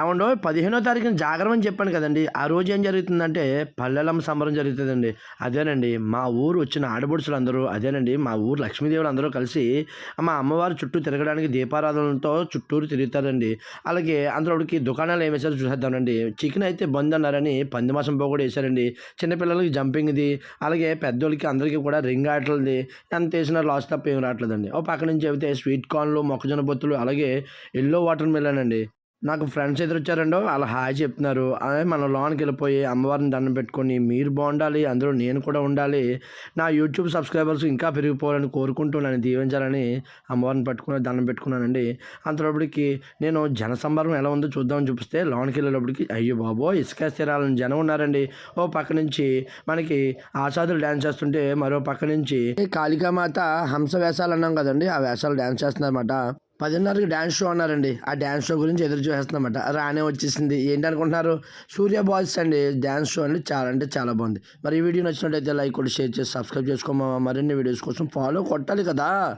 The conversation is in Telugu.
ఏమండో పదిహేనో తారీఖున జాగరం అని చెప్పాను కదండి. ఆ రోజు ఏం జరుగుతుందంటే పల్లెలమ్మ సంబరం జరుగుతుందండి. అదేనండి మా ఊరు వచ్చిన ఆడబడుచులు అదేనండి మా ఊరు లక్ష్మీదేవులు అందరూ కలిసి మా అమ్మవారు చుట్టూ తిరగడానికి దీపారాధనలతో చుట్టూరు తిరుగుతారండి. అలాగే అందులోకి దుకాణాలు ఏం వేసారో చూసేద్దామండి. చికెన్ అయితే బంద్ అన్నారని పంది మాసం పోగొడు వేశారండి. చిన్నపిల్లలకి జంపింగ్ది అలాగే పెద్దోళ్ళకి అందరికీ కూడా రింగ్ ఆటలది ఎంత వేసినా లాస్ తప్ప ఏం రావట్లేదండి. ఓ పక్క నుంచి అయితే స్వీట్ కార్న్లు మొక్కజొన్న బొత్తులు అలాగే ఎల్లో వాటర్ మిలన్ అండి. నాకు ఫ్రెండ్స్ ఎదురు వచ్చారండో అలా హాయ్ చెప్తున్నారు. అదే మన లోన్కి వెళ్ళిపోయి అమ్మవారిని దండం పెట్టుకొని మీరు బాగుండాలి అందులో నేను కూడా ఉండాలి నా యూట్యూబ్ సబ్స్క్రైబర్స్ ఇంకా పెరిగిపోవాలని కోరుకుంటూ నన్ను దీవించాలని అమ్మవారిని పట్టుకుని దండం పెట్టుకున్నానండి. అంతలోపటికి నేను జనసంబరం ఎలా ఉందో చూద్దామని చూపిస్తే లోన్కి వెళ్ళేటప్పటికి అయ్యో బాబో ఇసుక స్థిరాలని జనం ఉన్నారండి. ఓ పక్క నుంచి మనకి ఆసాదులు డ్యాన్స్ చేస్తుంటే మరో పక్క నుంచి కాళికామాత హంస వేషాలు అన్నాం కదండి ఆ వేషాలు డ్యాన్స్ చేస్తున్నారన్నమాట. పదిన్నరకి డ్యాన్స్ షో అన్నారండి. ఆ డ్యాన్స్ షో గురించి ఎదురు చూసేస్తున్నమాట రానే వచ్చేసింది. ఏంటి అనుకుంటున్నారు? సూర్య బాయ్స్ అండి. డ్యాన్స్ షో అండి. చాలా అంటే చాలా బాగుంది. మరి ఈ వీడియో నచ్చినట్టయితే లైక్ కూడా షేర్ చేసి సబ్స్క్రైబ్ చేసుకోమా? మరిన్ని వీడియోస్ కోసం ఫాలో కొట్టాలి కదా.